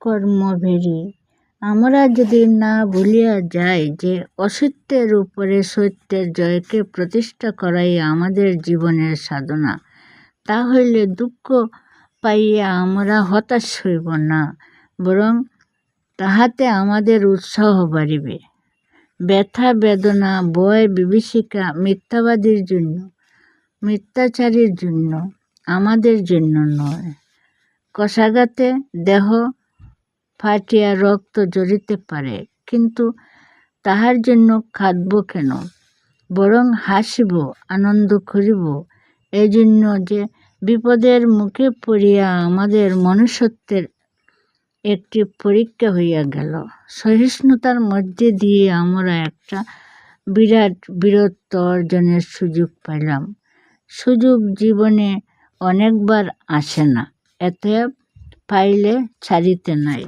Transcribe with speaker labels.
Speaker 1: কর্মভেরি আমরা যদি না ভুলিয়া যাই যে অসত্যের উপরে সত্যের জয়কে প্রতিষ্ঠা করাই আমাদের জীবনের সাধনা, তাহলে দুঃখ পাইয়া আমরা হতাশ হইব না, বরং তাহাতে আমাদের উৎসাহ বাড়িবে। ব্যথা, বেদনা বয় বিভীষিকা, মিথ্যাবাদীর জন্য, মিথ্যাচারীর জন্য, আমাদের জন্য নয়। কষাঘাতে দেহ ফাটিয়া রক্ত জড়িতে পারে, কিন্তু তাহার জন্য খাদব কেন? বরং হাসিব, আনন্দ করিব। এই জন্য যে বিপদের মুখে পড়িয়া আমাদের মনুষ্যত্বের একটি পরীক্ষা হইয়া গেল, সহিষ্ণুতার মধ্যে দিয়ে আমরা একটা বিরাট বীরত্ব অর্জনের সুযোগ পাইলাম। সুযোগ জীবনে অনেকবার আসে না এতে পাইলে ছাড়িতে নাই।